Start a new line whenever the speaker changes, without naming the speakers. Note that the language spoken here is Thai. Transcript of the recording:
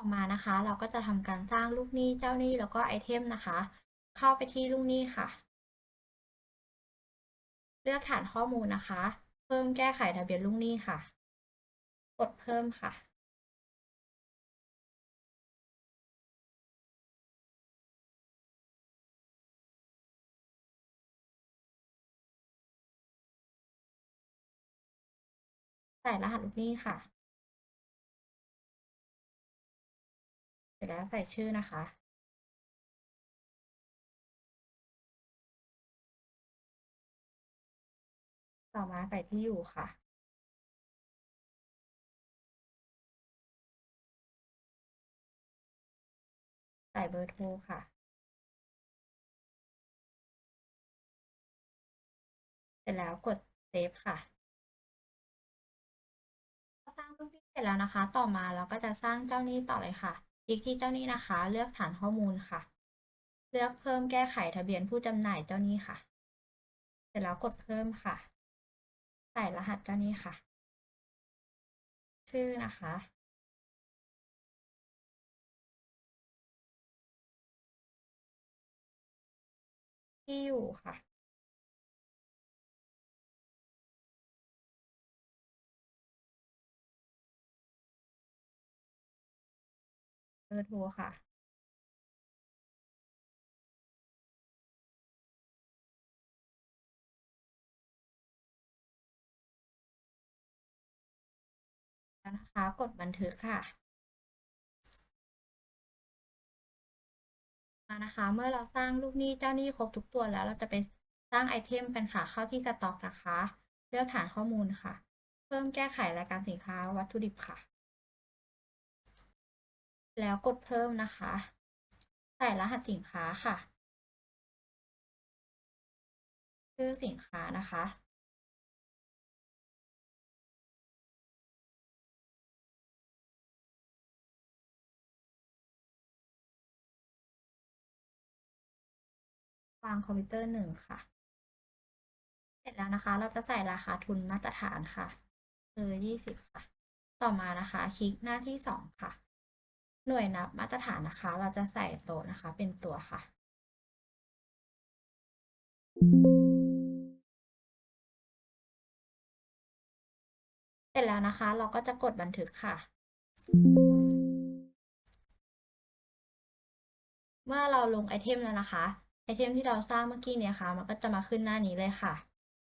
อมานะคะ เราก็จะทำการสร้างลูกหนี้เจ้าหนี้แล้วก็ไอเทมนะคะ เข้าไปที่ลูกหนี้ค่ะ เลือกฐานข้อมูลนะคะ เพิ่มแก้ไขทะเบียนลูกหนี้ค่ะ กดเพิ่มค่ะใส่รหัสลูกหนี้ค่ะ เสร็จแล้วใส่ชื่อนะคะ ต่อมาใส่ที่อยู่ค่ะ ใส่เบอร์โทรค่ะ เสร็จแล้วกดเซฟค่ะสร้างลูกหนี้เสร็จแล้วนะคะ ต่อมาเราก็จะสร้างเจ้าหนี้ต่อเลยค่ะ ลิกที่เจ้าหนี้นะคะ เลือกฐานข้อมูลค่ะ เลือกเพิ่มแก้ไขทะเบียนผู้จำหน่ายเจ้าหนี้ค่ะ เสร็จแล้วกดเพิ่มค่ะ ใส่รหัสเจ้าหนี้ค่ะ ชื่อนะคะ ที่อยู่ค่ะ บอร์โทรค่ะแล้วนะคะกดบันทึกค่ะนะคะ เมื่อเราสร้างลูกหนี้เจ้าหนี้ครบทุกตัวแล้วเราจะไปสร้างไอเทมกันค่ะเข้าที่สต็อกนะคะ เลือกฐานข้อมูลค่ะ เพิ่มแก้ไขรายการสินค้าวัตถุดิบค่ะ แล้วกดเพิ่มนะคะ ใส่รหัสสินค้าค่ะ ชื่อสินค้านะคะ วางคอมพิวเตอร์หนึ่งค่ะ เสร็จแล้วนะคะ เราจะใส่ราคาทุนมาตรฐานค่ะ คือยี่สิบค่ะ ต่อมานะคะ คลิกหน้าที่สองค่ะ หน่วยนับมาตรฐานนะคะ เราจะใส่โต๊ะนะคะ เป็นตัวค่ะ เสร็จแล้วนะคะ เราก็จะกดบันทึกค่ะ เมื่อเราลงไอเทมแล้วนะคะ ไอเทมที่เราสร้างเมื่อกี้เนี่ยค่ะ มันก็จะมาขึ้นหน้านี้เลยค่ะ